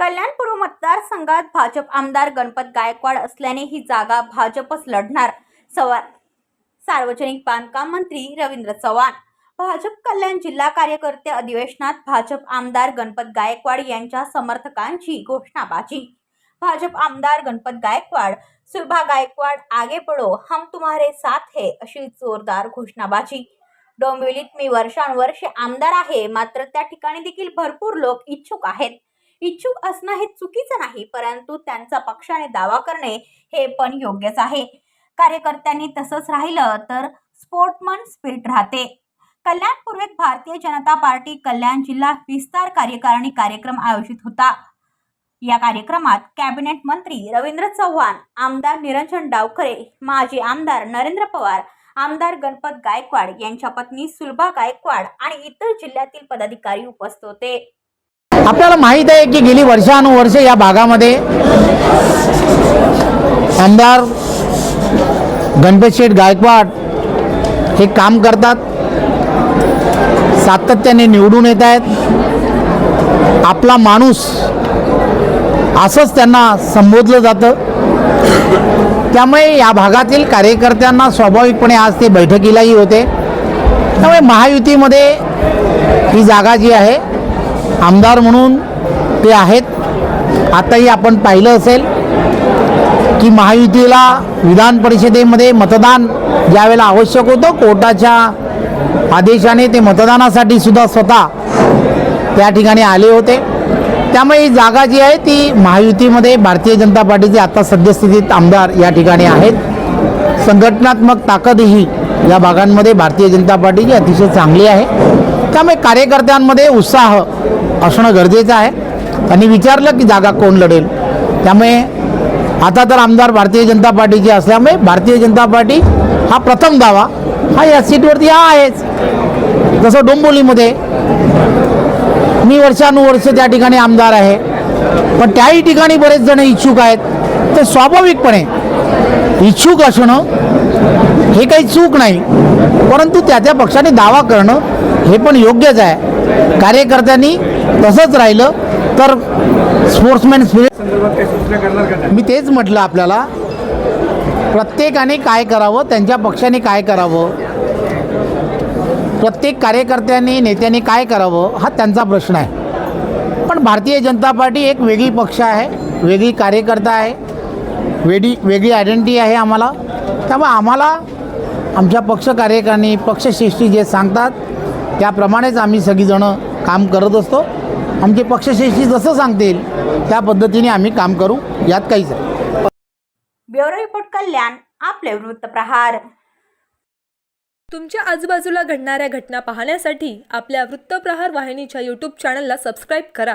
कल्याण पूर्व मतदारसंघात भाजप आमदार गणपत गायकवाड असल्याने ही जागा भाजपच लढणार. सवा सार्वजनिक बांधकाम मंत्री रवींद्र चव्हाण. भाजप कल्याण जिल्हा कार्यकर्ते अधिवेशनात भाजप आमदार गणपत गायकवाड यांच्या समर्थकांची घोषणाबाजी. भाजप आमदार गणपत गायकवाड सुलभा गायकवाड आगे पडो हम तुम्हारे साथ है अशी जोरदार घोषणाबाजी. डोंबिवलीत मी वर्षानुवर्षे आमदार आहे मात्र त्या ठिकाणी देखील भरपूर लोक इच्छुक आहेत. इच्छुक असणं हे चुकीचं नाही परंतु त्यांचा पक्षाने दावा करणे हे पण योग्यच आहे. कार्यकर्त्यांनी तसंच राहिलं तर स्पोर्टमन स्पिरिट राहते. कल्याणपूर्वेक भारतीय जनता पार्टी कल्याण जिल्हा विस्तार कार्यकारिणी कार्यक्रम आयोजित होता. या कार्यक्रमात कॅबिनेट मंत्री रवींद्र चव्हाण आमदार निरंजन डावखरे माजी आमदार नरेंद्र पवार आमदार गणपत गायकवाड यांच्या पत्नी सुलभा गायकवाड आणि इतर जिल्ह्यातील पदाधिकारी उपस्थित होते. आपल्याला माहीत आहे की गेली वर्षानुवर्षे या भागामध्ये आमदार गणपत शेठ गायकवाड हे काम करतात. सातत्याने निवडून येत आहेत. आपला माणूस असंच त्यांना संबोधलं जातं. त्यामुळे या भागातील कार्यकर्त्यांना स्वाभाविकपणे आज ते बैठकीलाही होते. त्यामुळे महायुतीमध्ये ही जागा जी आहे आमदार म्हणून ते आहेत. आताही आपण पाहिलं असेल की महायुतीला विधान परिषदेमध्ये मतदान ज्यावेळेला आवश्यक होतं कोर्टाच्या आदेशाने ते मतदानासाठी सुद्धा स्वतः त्या ठिकाणी आले होते. त्यामुळे ही जागा जी आहे ती महायुतीमध्ये भारतीय जनता पार्टीचे आता सद्यस्थितीत आमदार या ठिकाणी आहेत. संघटनात्मक ताकदही या भागांमध्ये भारतीय जनता पार्टीची अतिशय चांगली आहे. त्यामुळे कार्यकर्त्यांमध्ये उत्साह असणं गरजेचं आहे. त्यांनी विचारलं की जागा कोण लढेल? त्यामुळे आता तर आमदार भारतीय जनता पार्टीचे असल्यामुळे भारतीय जनता पार्टी हा प्रथम दावा. हा या सीटवरती हा आहेच. जसं डोंबोलीमध्ये मी वर्षानुवर्ष त्या ठिकाणी आमदार आहे. पण त्याही ठिकाणी बरेच जण इच्छुक आहेत. ते स्वाभाविकपणे इच्छुक असणं हे काही चूक नाही. परंतु त्या त्या पक्षाने दावा करणं हे पण योग्यच आहे. कार्यकर्त्यांनी तसंच राहिलं तर स्पोर्ट्समॅन स्पिरिट मी तेच म्हटलं आपल्याला प्रत्येकाने काय करावं त्यांच्या पक्षाने काय करावं? प्रत्येक कार्यकर्त्यांनी नेत्यांनी काय करावं हा त्यांचा प्रश्न आहे. पण भारतीय जनता पार्टी एक वेगळी पक्ष आहे वेगळी कार्यकर्ता आहे. वेगळी वेगळी आयडेंटिटी आहे आम्हाला. त्यामुळे आम्हाला आमच्या पक्ष कार्यकारिणी पक्षश्रेष्ठी जे सांगतात त्याप्रमाणेच आम्ही सगळीजणं काम करत असतो. आमचे पक्षश्रेष्ठी जसं सांगतील त्या पद्धतीने आम्ही काम करू. यात काहीच नाही. ब्युरो रिपोर्ट कल्याण आपले वृत्तप्रहार तुमच्या आजूबाजूला घडणाऱ्या घटना पाहण्यासाठी आपल्या वृत्तप्रहार वाहिनीच्या यूट्यूब चॅनलला सबस्क्राईब करा.